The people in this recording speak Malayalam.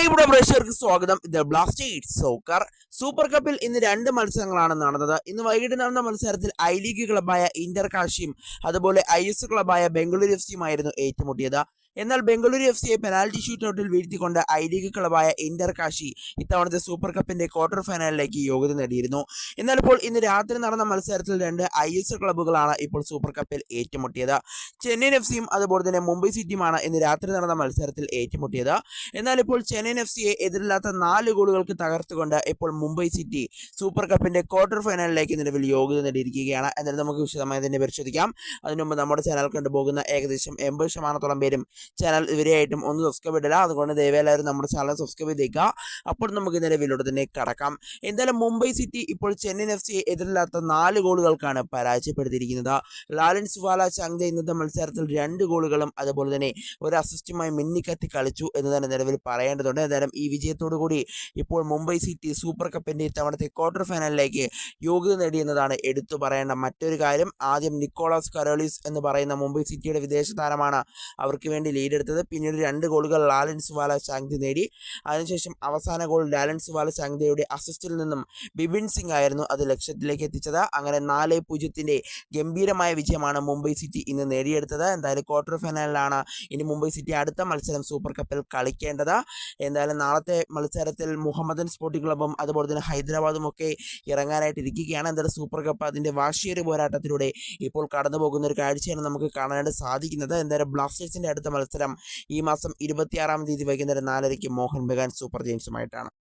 പ്രിയപ്പെട്ട പ്രേക്ഷകർക്ക് സ്വാഗതം. ഇത് ബ്ലാസ്റ്റേഴ്സ് സോക്കർ സൂപ്പർ കപ്പിൽ ഇന്ന് രണ്ട് മത്സരങ്ങളാണ് നടന്നത്. ഇന്ന് വൈകിട്ട് നടന്ന മത്സരത്തിൽ ഐ ലീഗ് ക്ലബായ ഇന്റർ കാശിയും അതുപോലെ ഐ എസ് ക്ലബായ ബംഗളൂരു എഫ് സിയുമായിരുന്നു ഏറ്റുമുട്ടിയത്. എന്നാൽ ബംഗളൂരു എഫ് സിയെ പെനാൽറ്റി ഷൂട്ടൌട്ടിൽ വീഴ്ത്തിക്കൊണ്ട് ഐ ലീഗ് ക്ലബായ ഇന്റർ കാശി ഇത്തവണത്തെ സൂപ്പർ കപ്പിന്റെ ക്വാർട്ടർ ഫൈനലിലേക്ക് യോഗ്യത നേടിയിരുന്നു. എന്നാൽ ഇപ്പോൾ ഇന്ന് രാത്രി നടന്ന മത്സരത്തിൽ രണ്ട് ഐ എസ് ക്ലബുകളാണ് ഇപ്പോൾ സൂപ്പർ കപ്പിൽ ഏറ്റുമുട്ടിയത്. ചെന്നൈയിൻ എഫ് സിയും അതുപോലെ തന്നെ മുംബൈ സിറ്റിയുമാണ് ഇന്ന് രാത്രി നടന്ന മത്സരത്തിൽ ഏറ്റുമുട്ടിയത്. എന്നാൽ ഇപ്പോൾ ചെന്നൈയിൻ എഫ് സിയെ എതിരില്ലാത്ത നാല് ഗോളുകൾക്ക് തകർത്തുകൊണ്ട് ഇപ്പോൾ മുംബൈ സിറ്റി സൂപ്പർ കപ്പിന്റെ ക്വാർട്ടർ ഫൈനലിലേക്ക് നിലവിൽ യോഗ്യത നേടിയിരിക്കുകയാണ്. എന്നാലും നമുക്ക് വിശദമായി തന്നെ പരിശോധിക്കാം. അതിനുമുമ്പ് നമ്മുടെ ചാനൽ കണ്ടുപോകുന്ന ഏകദേശം എൺപത് ശതമാനത്തോളം പേരും ചാനൽ ഇവരെയായിട്ടും ഒന്ന് സബ്സ്ക്രൈബ് ഇടില്ല അതുകൊണ്ട് ദയവേലായാലും നമ്മുടെ ചാനൽ സബ്സ്ക്രൈബ് ചെയ്തേക്കുക അപ്പോൾ നമുക്ക് നിലവിലോട്ട് തന്നെ കടക്കാം. എന്തായാലും മുംബൈ സിറ്റി ഇപ്പോൾ ചെന്നൈ എഫ് സിയെ എതിരില്ലാത്ത നാല് ഗോളുകൾക്കാണ് പരാജയപ്പെടുത്തിയിരിക്കുന്നത്. ലാലൻ സുവാല ചങ്ക ഇന്നത്തെ മത്സരത്തിൽ രണ്ട് ഗോളുകളും അതുപോലെ തന്നെ ഒരു അസിസ്റ്റുമായി മിന്നിക്കത്തി കളിച്ചു എന്ന് തന്നെ നിലവിൽ പറയേണ്ടതുണ്ട്. എന്തായാലും ഈ വിജയത്തോടു കൂടി ഇപ്പോൾ മുംബൈ സിറ്റി സൂപ്പർ കപ്പിന്റെ ഇത്തവണത്തെ ക്വാർട്ടർ ഫൈനലിലേക്ക് യോഗ്യത നേടിയെന്നതാണ് എടുത്തു പറയേണ്ട മറ്റൊരു കാര്യം. ആദ്യം നിക്കോളാസ് കരോളിസ് എന്ന് പറയുന്ന മുംബൈ സിറ്റിയുടെ വിദേശ താരമാണ്. അവർക്ക് വേണ്ടി ലീഡ് എടുത്തത്. പിന്നീട് രണ്ട് ഗോളുകൾ ലാലൻസ് വാല ശാങ്തി നേടി. അതിനുശേഷം അവസാന ഗോൾ ലാലൻസ് വാല ശാങ്തിയുടെ അസിസ്റ്റിൽ നിന്നും ബിബിൻ സിംഗ് ആയിരുന്നു അത് ലക്ഷ്യത്തിലേക്ക് എത്തിച്ചത്. അങ്ങനെ നാല് പൂജ്യത്തിന്റെ ഗംഭീരമായ വിജയമാണ് മുംബൈ സിറ്റി ഇന്ന് നേടിയെടുത്തത്. എന്തായാലും ക്വാർട്ടർ ഫൈനലിലാണ് ഇനി മുംബൈ സിറ്റി അടുത്ത മത്സരം സൂപ്പർ കപ്പിൽ കളിക്കേണ്ടത്. എന്തായാലും നാളത്തെ മത്സരത്തിൽ മുഹമ്മദൻ സ്പോർട്ടിംഗ് ക്ലബ്ബും അതുപോലെ തന്നെ ഹൈദരാബാദും ഒക്കെ ഇറങ്ങാനായിട്ട് ഇരിക്കുകയാണ്. എന്തായാലും സൂപ്പർ കപ്പ് അതിന്റെ വാശിയേറിയ പോരാട്ടത്തിലൂടെ ഇപ്പോൾ കടന്നു പോകുന്ന ഒരു കാഴ്ചയാണ് നമുക്ക് കാണാനായിട്ട് സാധിക്കുന്നത്. എന്തായാലും ബ്ലാസ്റ്റേഴ്സിന്റെ അടുത്ത മത്സരം ഈ മാസം ഇരുപത്തിയാറാം തീയതി വൈകുന്നേരം നാലരയ്ക്ക് മോഹൻ ബഗാൻ സൂപ്പർ ജെയിൻസുമായിട്ടാണ്.